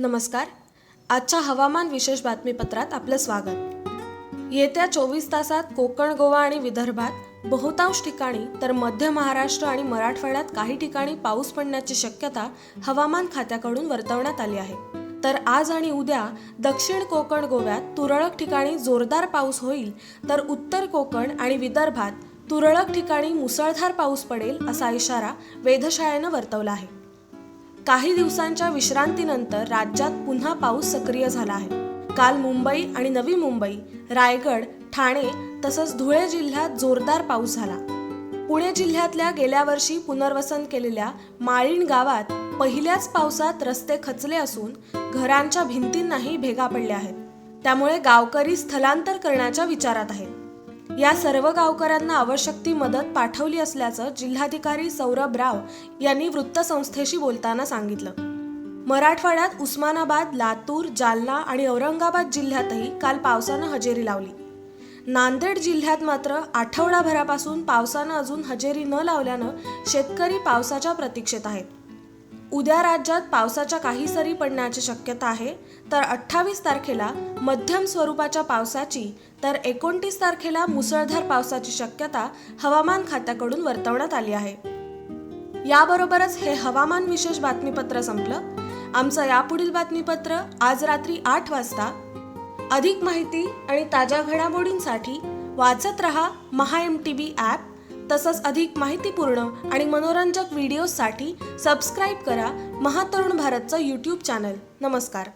नमस्कार. आजच्या हवामान विशेष बातमीपत्रात आपलं स्वागत. येत्या चोवीस तासात कोकण गोवा आणि विदर्भात बहुतांश ठिकाणी तर मध्य महाराष्ट्र आणि मराठवाड्यात काही ठिकाणी पाऊस पडण्याची शक्यता हवामान खात्याकडून वर्तवण्यात आली आहे. तर आज आणि उद्या दक्षिण कोकण गोव्यात तुरळक ठिकाणी जोरदार पाऊस होईल तर उत्तर कोकण आणि विदर्भात तुरळक ठिकाणी मुसळधार पाऊस पडेल असा इशारा वेधशाळेनं वर्तवला आहे. काही दिवसांच्या विश्रांतीनंतर राज्यात पुन्हा पाऊस सक्रिय झाला आहे. काल मुंबई आणि नवी मुंबई रायगड ठाणे तसंच धुळे जिल्ह्यात जोरदार पाऊस झाला. पुणे जिल्ह्यातल्या गेल्या वर्षी पुनर्वसन केलेल्या माळीण गावात पहिल्याच पावसात रस्ते खचले असून घरांच्या भिंतींनाही भेगा पडल्या आहेत. त्यामुळे गावकरी स्थलांतर करण्याच्या विचारात आहेत. या सर्व गावकऱ्यांना आवश्यक ती मदत पाठवली असल्याचं जिल्हाधिकारी सौरभ राव यांनी वृत्तसंस्थेशी बोलताना सांगितलं. मराठवाड्यात उस्मानाबाद लातूर जालना आणि औरंगाबाद जिल्ह्यातही काल पावसानं हजेरी लावली. नांदेड जिल्ह्यात मात्र आठवडाभरापासून पावसानं अजून हजेरी न लावल्यानं शेतकरी पावसाच्या प्रतीक्षेत आहेत. उद्या राज्यात पावसाच्या काही सरी पडण्याची शक्यता आहे तर अठ्ठावीस तारखेला मध्यम स्वरूपाच्या पावसाची तर एकोणतीस तारखेला मुसळधार पावसाची शक्यता हवामान खात्याकडून वर्तवण्यात आली आहे. याबरोबरच हे हवामान विशेष बातमीपत्र संपलं. आमचं यापुढील बातमीपत्र आज रात्री आठ वाजता. अधिक माहिती आणि ताज्या घडामोडींसाठी वाचत रहा Maha M T B app तसंच अधिक माहितीपूर्ण आणि मनोरंजक व्हिडिओजसाठी सबस्क्राईब करा महातरुण भारतचं यूट्यूब चॅनल. नमस्कार.